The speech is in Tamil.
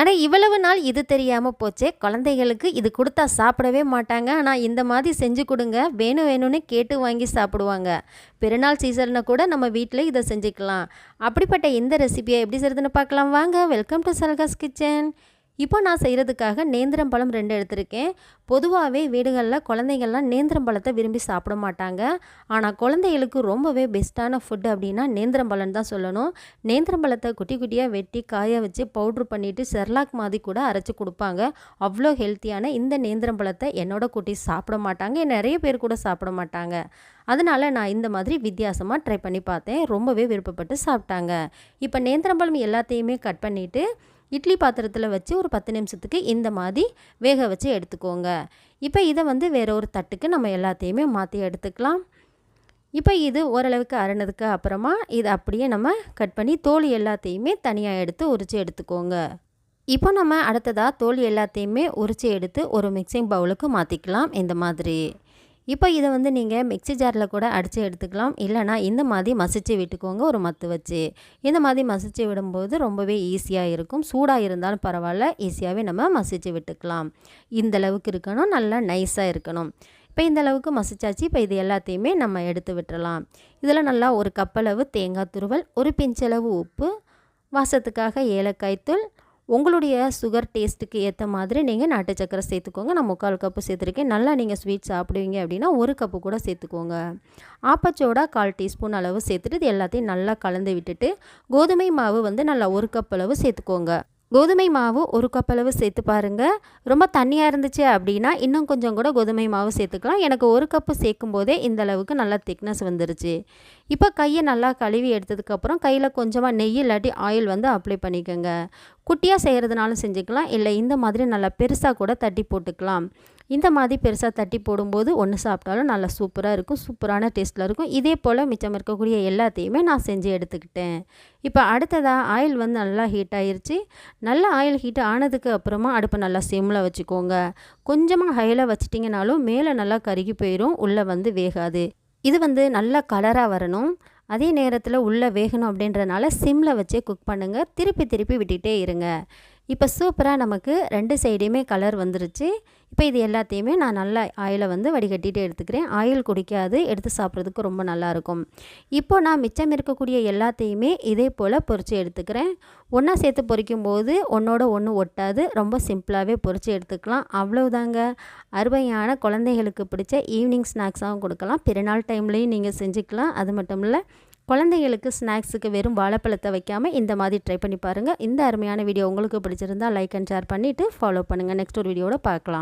ஆனால் இவ்வளவு நாள் இது தெரியாமல் போச்சே. குழந்தைகளுக்கு இது கொடுத்தா சாப்பிடவே மாட்டாங்க. ஆனால் இந்த மாதிரி செஞ்சு கொடுங்க. வேணும் வேணும்னு கேட்டு வாங்கி சாப்பிடுவாங்க. பெருநாள் சீசனில் கூட நம்ம வீட்டில் இதை செஞ்சுக்கலாம். அப்படிப்பட்ட இந்த ரெசிபியை எப்படி செய்கிறதுன்னு பார்க்கலாம். வாங்க வெல்கம் டு சல்காஸ் கிச்சன் இப்போ நான் செய்கிறதுக்காக நேந்திரம் பழம் ரெண்டு எடுத்திருக்கேன். பொதுவாகவே வீடுகளில் குழந்தைங்கள்லாம் நேந்திரம் பழத்தை விரும்பி சாப்பிட மாட்டாங்க. ஆனால் குழந்தைகளுக்கு ரொம்பவே பெஸ்ட்டான ஃபுட்டு அப்படின்னா நேந்திரம் பழம் தான் சொல்லணும். நேந்திரம் பழத்தை குட்டி குட்டியாக வெட்டி காய வச்சு பவுட்ரு பண்ணிவிட்டு செர்லாக் மாதிரி கூட அரைச்சி கொடுப்பாங்க. அவ்வளோ ஹெல்த்தியான இந்த நேந்திரம் பழத்தை என்னோட குட்டி சாப்பிட மாட்டாங்க. நிறைய பேர் கூட சாப்பிட மாட்டாங்க. அதனால் நான் இந்த மாதிரி வித்தியாசமாக ட்ரை பண்ணி பார்த்தேன். ரொம்பவே விருப்பப்பட்டு சாப்பிட்டாங்க. இப்போ நேந்திரம் பழம் எல்லாத்தையுமே கட் பண்ணிவிட்டு இட்லி பாத்திரத்தில் வச்சு ஒரு பத்து நிமிஷத்துக்கு இந்த மாதிரி வேக வச்சு எடுத்துக்கோங்க. இப்போ இதை வந்து வேற ஒரு தட்டுக்கு நம்ம எல்லாத்தையுமே மாற்றி எடுத்துக்கலாம். இப்போ இது ஓரளவுக்கு அரணதுக்கு அப்புறமா இதை அப்படியே நம்ம கட் பண்ணி தோல் எல்லாத்தையுமே தனியாக எடுத்து உரித்து எடுத்துக்கோங்க. இப்போ நம்ம அடுத்ததாக தோல் எல்லாத்தையுமே உரித்து எடுத்து ஒரு மிக்சிங் பவுலுக்கு மாற்றிக்கலாம் இந்த மாதிரி. இப்போ இதை வந்து நீங்கள் மிக்சி ஜாரில் கூட அடித்து எடுத்துக்கலாம். இல்லைனா இந்த மாதிரி மசிச்சு விட்டுக்கோங்க ஒரு மத்து வச்சு. இந்த மாதிரி மசிச்சு விடும்போது ரொம்பவே ஈஸியாக இருக்கும். சூடாக இருந்தாலும் பரவாயில்ல ஈஸியாகவே நம்ம மசிச்சு விட்டுக்கலாம். இந்த அளவுக்கு இருக்கணும் நல்லா நைஸாக இருக்கணும். இப்போ இந்த அளவுக்கு மசிச்சாச்சு இப்போ இது எல்லாத்தையுமே நம்ம எடுத்து விட்டுறலாம். இதில் நல்லா ஒரு கப்பளவு தேங்காய் துருவல் ஒரு பிஞ்சளவு உப்பு வாசத்துக்காக ஏலக்காய் தூள் உங்களுடைய சுகர் டேஸ்ட்டுக்கு ஏற்ற மாதிரி நீங்கள் நாட்டு சக்கரை சேர்த்துக்கோங்க. நான் முக்கால் கப்பு சேர்த்துருக்கேன். நல்லா நீங்கள் ஸ்வீட் சாப்பிடுவீங்க அப்படின்னா ஒரு கப்பு கூட சேர்த்துக்கோங்க. ஆப்பச்சோடா கால் டீஸ்பூன் அளவு சேர்த்துட்டு இது எல்லாத்தையும் நல்லா கலந்து விட்டுட்டு கோதுமை மாவு வந்து நல்லா ஒரு கப் அளவு சேர்த்துக்கோங்க. கோதுமை மாவு ஒரு கப் அளவு சேர்த்து பாருங்கள் ரொம்ப தண்ணியாக இருந்துச்சு அப்படின்னா இன்னும் கொஞ்சம் கூட கோதுமை மாவு சேர்த்துக்கலாம். எனக்கு ஒரு கப்பு சேர்க்கும் போதே இந்த அளவுக்கு நல்லா திக்னஸ் வந்துருச்சு. இப்போ கையை நல்லா கழுவி எடுத்ததுக்கப்புறம் கையில் கொஞ்சமாக நெய் இல்லாட்டி ஆயில் வந்து அப்ளை பண்ணிக்கோங்க. குட்டியாக செய்கிறதுனாலும் செஞ்சுக்கலாம். இல்லை இந்த மாதிரி நல்லா பெருசாக கூட தட்டி போட்டுக்கலாம். இந்த மாதிரி பெருசாக தட்டி போடும்போது ஒன்று சாப்பிட்டாலும் நல்லா சூப்பராக இருக்கும் சூப்பரான டேஸ்ட்டில் இருக்கும். இதே போல் மிச்சம் இருக்கக்கூடிய எல்லாத்தையுமே நான் செஞ்சு எடுத்துக்கிட்டேன். இப்போ அடுத்ததாக ஆயில் வந்து நல்லா ஹீட் ஆயிடுச்சு நல்லா ஆயில் ஹீட் ஆனதுக்கு அப்புறமா அடுப்பை நல்லா சிம்மில் வச்சுக்கோங்க. கொஞ்சமாக ஹையில் வச்சிட்டிங்கனாலும் மேலே நல்லா கருகி போயிடும் உள்ளே வந்து வேகாது. இது வந்து நல்லா கலராக வரணும். அதே நேரத்தில் உள்ளே வேகணும் அப்படின்றனால சிம்மில் வச்சே குக் பண்ணுங்கள் திருப்பி திருப்பி விட்டுகிட்டே இருங்க. இப்போ சூப்பராக நமக்கு ரெண்டு சைடையுமே கலர் வந்துருச்சு. இப்போ இது எல்லாத்தையுமே நான் நல்லா ஆயிலை வந்து வடிகட்டிட்டு எடுத்துக்கிறேன். ஆயில் குடிக்காது எடுத்து சாப்பிட்றதுக்கு ரொம்ப நல்லாயிருக்கும். இப்போ நான் மிச்சம் இருக்கக்கூடிய எல்லாத்தையுமே இதே போல் பொறிச்சு எடுத்துக்கிறேன். ஒன்றா சேர்த்து பொறிக்கும் போது ஒன்றோட ஒன்று ஒட்டாது. ரொம்ப சிம்பிளாகவே பொறிச்சு எடுத்துக்கலாம். அவ்வளோதாங்க அருமையான குழந்தைகளுக்கு பிடிச்ச ஈவினிங் ஸ்நாக்ஸாகவும் கொடுக்கலாம். பிறநாள் டைம்லேயும் நீங்கள் செஞ்சுக்கலாம். அது மட்டும் இல்லை குழந்தைங்களுக்கு ஸ்நாக்ஸுக்கு வெறும் வாழைப்பழத்தை வைக்காமல் இந்த மாதிரி ட்ரை பண்ணி பாருங்கள் இந்த அருமையான வீடியோ உங்களுக்கு பிடிச்சிருந்தால் லைக் அண்ட் ஷேர் பண்ணிவிட்டு ஃபாலோ பண்ணுங்கள் நெக்ஸ்ட் ஒரு வீடியோட பார்க்கலாம்.